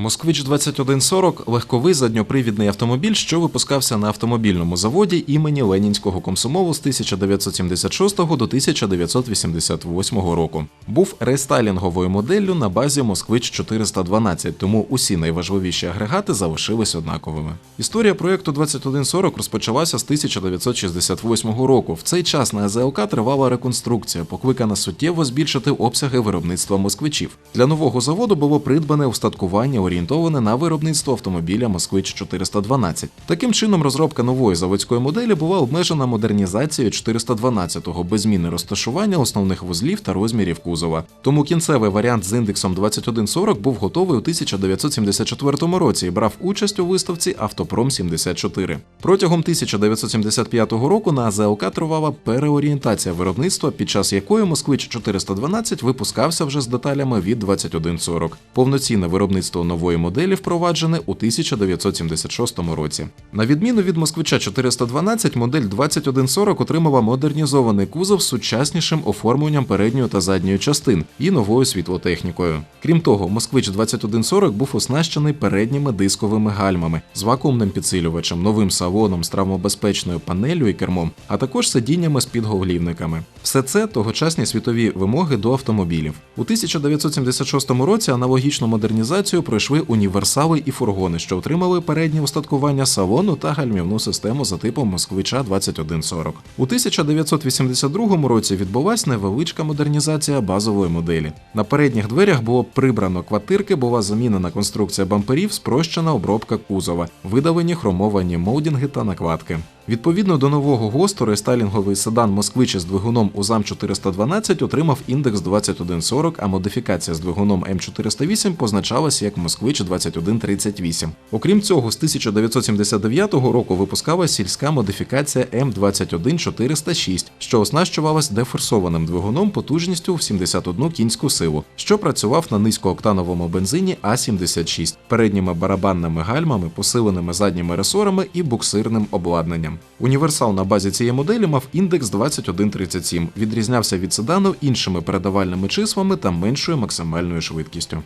Москвич 2140 легковий задньопривідний автомобіль, що випускався на автомобільному заводі імені Ленінського комсомолу з 1976 до 1988 року. Був рестайлінговою моделлю на базі Москвич 412, тому усі найважливіші агрегати залишились однаковими. Історія проєкту 2140 розпочалася з 1968 року. В цей час на АЗЛК тривала реконструкція, покликана суттєво збільшити обсяги виробництва москвичів. Для нового заводу було придбане устаткування, орієнтоване на виробництво автомобіля Москвич 412. Таким чином, розробка нової заводської моделі була обмежена модернізацією 412-го без зміни розташування основних вузлів та розмірів кузова. Тому кінцевий варіант з індексом 2140 був готовий у 1974 році і брав участь у виставці Автопром 74. Протягом 1975 року на АЗЛК тривала переорієнтація виробництва, під час якої Москвич 412 випускався вже з деталями від 2140. Повноцінне виробництво нової моделі впроваджене у 1976 році. На відміну від Москвича 412, модель 2140 отримала модернізований кузов з сучаснішим оформленням передньої та задньої частин і новою світлотехнікою. Крім того, Москвич 2140 був оснащений передніми дисковими гальмами з вакуумним підсилювачем, новим салоном з травмобезпечною панелью і кермом, а також сидіннями з підголівниками. Все це тогочасні світові вимоги до автомобілів. У 1976 році аналогічну модернізацію пройшли універсали і фургони, що отримали переднє устаткування салону та гальмівну систему за типом Москвича 2140. У 1982 році відбулася невеличка модернізація базової моделі. На передніх дверях було прибрано квартирки, була замінена конструкція бамперів, спрощена обробка кузова, видалені хромовані молдінги та накладки. Відповідно до нового ГОСТу, рестайлінговий седан Москвич із двигуном УЗАМ 412 отримав індекс 2140, а модифікація з двигуном М408 позначалася як Москвич 2138. Окрім цього, з 1979 року випускалась сільська модифікація М21406, що оснащувалась дефорсованим двигуном потужністю в 71 кінську силу, що працював на низькооктановому бензині А76, передніми барабанними гальмами, посиленими задніми ресорами і буксирним обладнанням. Універсал на базі цієї моделі мав індекс 2137, відрізнявся від седану іншими передавальними числами та меншою максимальною швидкістю.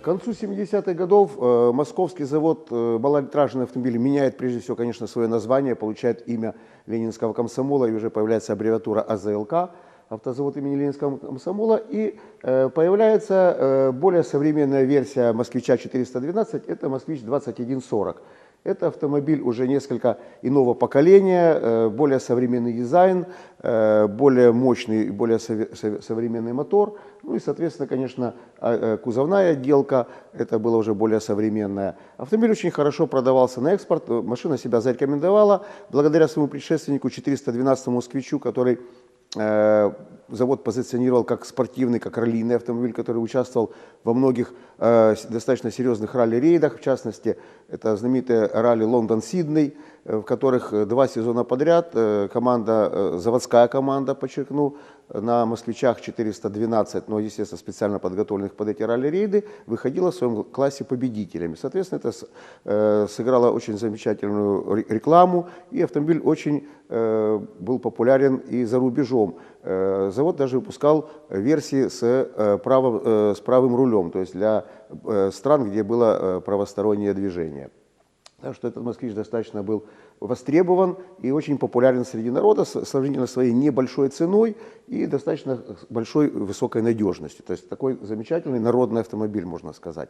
К концу 70-х годов э, московский завод э, малолитражных автомобилей меняет прежде всего, конечно, свое название, получает имя Ленинского комсомола и уже появляется аббревиатура АЗЛК, автозавод имени Ленинского комсомола, и э, появляется э, более современная версия москвича 412, это москвич 2140. Это автомобиль уже несколько иного поколения, э, более современный дизайн, э, более мощный и более современный мотор. Ну и, соответственно, конечно, а, э, кузовная отделка, это было уже более современная. Автомобиль очень хорошо продавался на экспорт, машина себя зарекомендовала благодаря своему предшественнику 412 москвичу, который завод позиционировал как спортивный, как раллийный автомобиль, который участвовал во многих э, достаточно серьезных ралли-рейдах, в частности, это знаменитое ралли Лондон-Сидней, э, в которых э, два сезона подряд э, команда, э, заводская команда, подчеркну, на москвичах 412, но, естественно, специально подготовленных под эти ралли-рейды, выходила в своем классе победителями. Соответственно, это сыграло очень замечательную ре- рекламу, и автомобиль очень был популярен и за рубежом. Завод даже выпускал версии с, право- с правым рулем, то есть для стран, где было правостороннее движение. Так что этот москвич достаточно был востребован и очень популярен среди народа сравнительно своей небольшой ценой и достаточно большой высокой надежностью. То есть такой замечательный народный автомобиль, можно сказать.